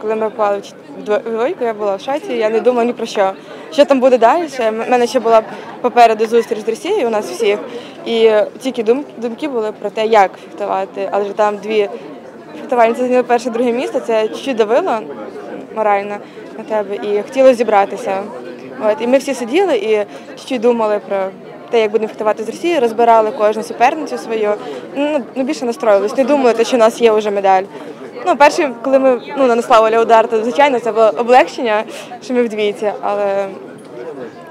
коли ми попали в двойку, я була в шоці, я не думала ні про що. Що там буде далі? У мене ще була попереду зустріч з Росією у нас всіх. І тільки дум- думки були про те, як фехтувати. Але ж там дві фехтувальниці зайняли перше друге місце, це чуть давило морально на тебе і хотілося зібратися. От, і ми всі сиділи і чуть думали про те, як будемо фехтувати з Росією, розбирали кожну суперницю свою. Ну, ну більше настроїлись, не думали, що у нас є вже медаль. Ну, перший, коли ми ну, нанесла Оля удар, то звичайно це було облегчення, що ми вдвійці, але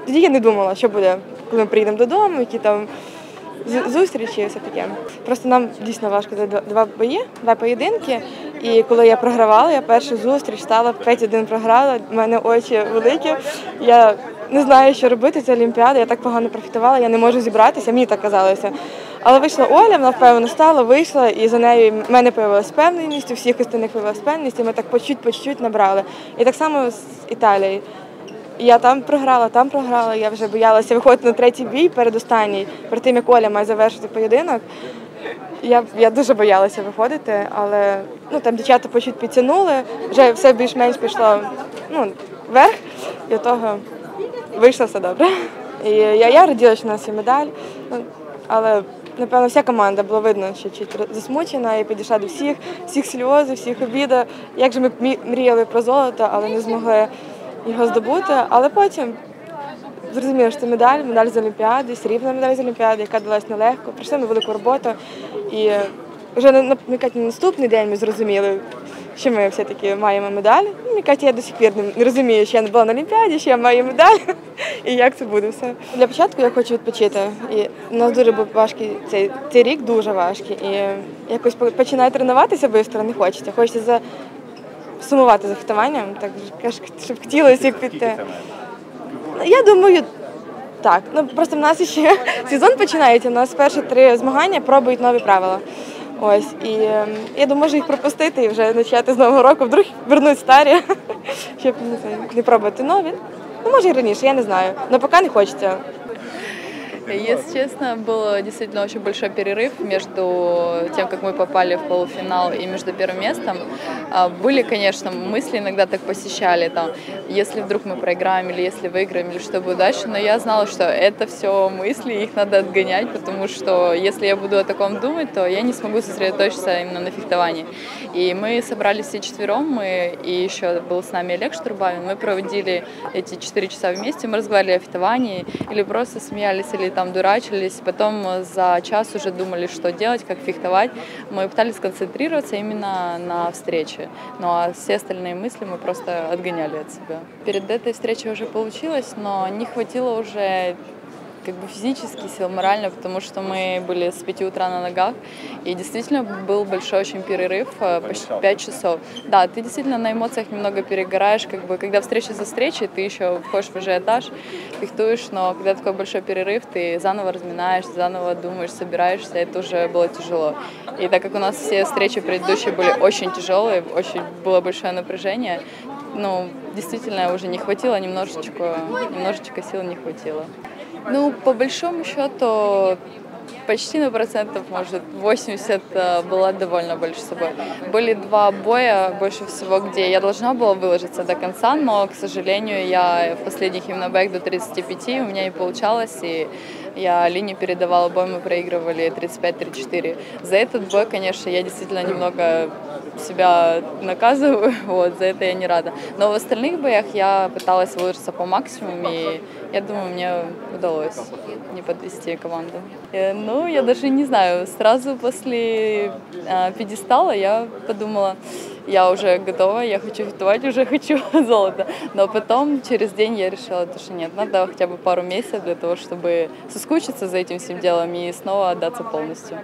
тоді я не думала, що буде, коли ми приїдемо додому, які там зустрічі і все таке. Просто нам дійсно важко це два- бої, два поєдинки. І коли я програвала, я першу зустріч стала 5-1 програла. У мене очі великі. Я не знаю, що робити. Це Олімпіада. Я так погано профітувала, я не можу зібратися, мені так казалося. Але вийшла Оля, вона впевнено стала, вийшла, і за нею в мене появилась впевненість, у всіх остальних появилась впевненість, і ми так по чуть по чуть набрали. І так само з Італією. Я там програла, там програла. Я вже боялася виходити на третій бій передостанній, перед тим як Оля має завершити поєдинок. Я, я дуже боялася виходити, але ну, там дівчата по чуть підтягнули, вже все більш-менш пішло ну, вверх, і того вийшло все добре. І я, я раділа, що у нас є медаль, ну, але напевно вся команда було видно, що чуть засмучена, і підійшла до всіх, всіх сльози, всіх обіда. Як же ми мріяли про золото, але не змогли його здобути. Але потім зрозуміли, що це медаль, медаль з Олімпіади, срібна медаль з Олімпіади, яка далась нелегко. Прийшли на велику роботу. І вже на, на на наступний день ми зрозуміли, що ми все-таки маємо медаль. Ну, Мені Катя, я до сих пір не- не розумію, що я не була на Олімпіаді, що я маю медаль і як це буде все. Для початку я хочу відпочити. І у нас дуже був важкий цей, цей рік, дуже важкий. І якось починаю тренуватися швидко, не хочеться. Хочеться за сумувати за фехтуванням, так щоб хотілося піти. Я думаю, так. Ну просто в нас ще сезон починається. У нас перші три змагання пробують нові правила. Ось і ем, я думаю, можу їх пропустити і вже почати з нового року. Вдруг вернуть старі, щоб не, пробувати нові. Ну, може і раніше, я не знаю. Але поки не хочеться. Если честно, был действительно очень большой перерыв между тем, как мы попали в полуфинал и между первым местом. А, Были, конечно, мысли иногда так посещали, там, если вдруг мы проиграем или если выиграем, или что будет дальше, но я знала, что это все мысли, их надо отгонять, потому что если я буду о таком думать, то я не смогу сосредоточиться именно на фехтовании. И мы собрались все четвером, мы, и еще был с нами Олег Штурбавин, мы проводили эти четыре часа вместе, мы разговаривали о фехтовании, или просто смеялись, или там дурачились, потом за час уже думали, что делать, как фехтовать. Мы пытались сконцентрироваться именно на встрече, ну а все остальные мысли мы просто отгоняли от себя. Перед этой встречей уже получилось, но не хватило уже как бы физически сил, морально, потому что мы были с 5 утра на ногах, и действительно был большой очень перерыв, э, почти 5 часов. Да, ты действительно на эмоциях немного перегораешь, как бы, когда встреча за встречей, ты еще входишь в ажиотаж, фехтуешь, но когда такой большой перерыв, ты заново разминаешься, заново думаешь, собираешься, это уже было тяжело. И так как у нас все встречи предыдущие были очень тяжелые, очень было большое напряжение, ну, действительно уже не хватило, немножечко, немножечко сил не хватило. Ну, по большому счету, почти на процентов, может, 80 э, была довольно больше собой. Были два боя, больше всего, где я должна была выложиться до конца, но, к сожалению, я в последних именно бэк до 35, у меня не получалось, и я линию передавала бой, мы проигрывали 35-34. За этот бой, конечно, я действительно немного себя наказываю, вот, за это я не рада. Но в остальных боях я пыталась выложиться по максимуму, и я думаю, мне удалось не подвести команду. Э, Ну, я даже не знаю, сразу после э, пьедестала я подумала, я уже готова, я хочу фехтовать, уже хочу золото. Но потом, через день я решила, то, что нет, надо хотя бы пару месяцев для того, чтобы соскучиться за этим всем делом и снова отдаться полностью.